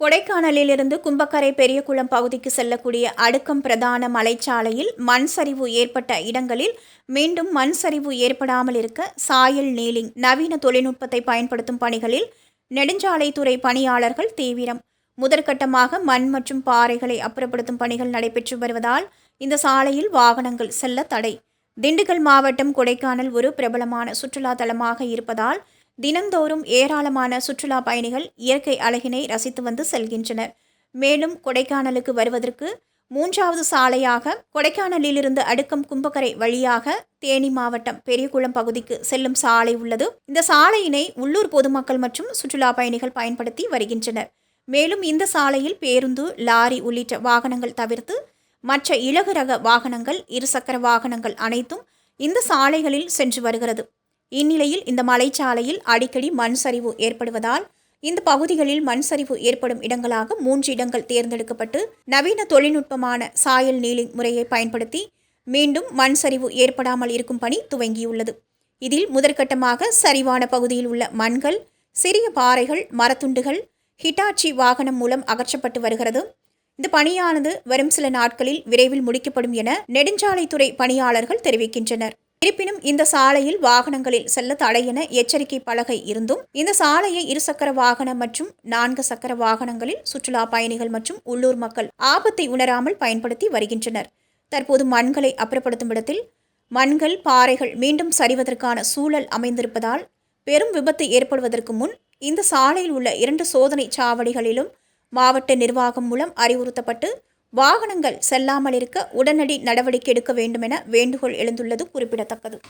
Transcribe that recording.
கொடைக்கானலிலிருந்து கும்பக்கரை பெரியகுளம் பகுதிக்கு செல்லக்கூடிய அடுக்கம் பிரதான மலைச்சாலையில் மண் சரிவு ஏற்பட்ட இடங்களில் மீண்டும் மண் சரிவு ஏற்படாமல் இருக்க சாயல் நீலிங் நவீன தொழில்நுட்பத்தை பயன்படுத்தும் பணிகளில் நெடுஞ்சாலைத்துறை பணியாளர்கள் தீவிரம். முதற்கட்டமாக மண் மற்றும் பாறைகளை அப்புறப்படுத்தும் பணிகள் நடைபெற்று வருவதால் இந்த சாலையில் வாகனங்கள் செல்ல தடை. திண்டுக்கல் மாவட்டம் கொடைக்கானல் ஒரு பிரபலமான சுற்றுலா தலமாக இருப்பதால் தினந்தோறும் ஏராளமான சுற்றுலா பயணிகள் இயற்கை அழகினை ரசித்து வந்து செல்கின்றனர். மேலும் கொடைக்கானலுக்கு வருவதற்கு மூன்றாவது சாலையாக கொடைக்கானலிலிருந்து அடுக்கம் கும்பக்கரை வழியாக தேனி மாவட்டம் பெரியகுளம் பகுதிக்கு செல்லும் சாலை உள்ளது. இந்த சாலையினை உள்ளூர் பொதுமக்கள் மற்றும் சுற்றுலா பயணிகள் பயன்படுத்தி வருகின்றனர். மேலும் இந்த சாலையில் பேருந்து லாரி உள்ளிட்ட வாகனங்கள் தவிர்த்து மற்ற இலகு ரக வாகனங்கள் இருசக்கர வாகனங்கள் அனைத்தும் இந்த சாலைகளில் சென்று வருகிறது. இந்நிலையில் இந்த மலைச்சாலையில் அடிக்கடி மண் சரிவு ஏற்படுவதால் இந்த பகுதிகளில் மண் சரிவு ஏற்படும் இடங்களாக மூன்று இடங்கள் தேர்ந்தெடுக்கப்பட்டு நவீன தொழில்நுட்பமான சாயல் நீலிங் முறையை பயன்படுத்தி மீண்டும் மண் சரிவு ஏற்படாமல் இருக்கும் பணி துவங்கியுள்ளது. இதில் முதற்கட்டமாக சரிவான பகுதியில் உள்ள மண்கள் சிறிய பாறைகள் மரத்துண்டுகள் ஹிட்டாச்சி வாகனம் மூலம் அகற்றப்பட்டு வருகிறது. இந்த பணியானது வரும் சில நாட்களில் விரைவில் முடிக்கப்படும் என நெடுஞ்சாலைத்துறை பணியாளர்கள் தெரிவிக்கின்றனர். இருப்பினும் இந்த சாலையில் வாகனங்களில் செல்ல தடை என எச்சரிக்கை பலகை இருந்தும் இந்த சாலையை இருசக்கர வாகனம் மற்றும் நான்கு சக்கர வாகனங்களில் சுற்றுலா பயணிகள் மற்றும் உள்ளூர் மக்கள் ஆபத்தை உணராமல் பயன்படுத்தி வருகின்றனர். தற்போது மண்களை அப்புறப்படுத்தும் இடத்தில் மண்கள் பாறைகள் மீண்டும் சரிவதற்கான சூழல் அமைந்திருப்பதால் பெரும் விபத்து ஏற்படுவதற்கு முன் இந்த சாலையில் உள்ள இரண்டு சோதனை சாவடிகளிலும் மாவட்ட நிர்வாகம் மூலம் அறிவுறுத்தப்பட்டு வாகனங்கள் செல்லாமல் இருக்க உடனடி நடவடிக்கை எடுக்க வேண்டும் என வேண்டுகோள் எழுந்துள்ளது குறிப்பிடத்தக்கது.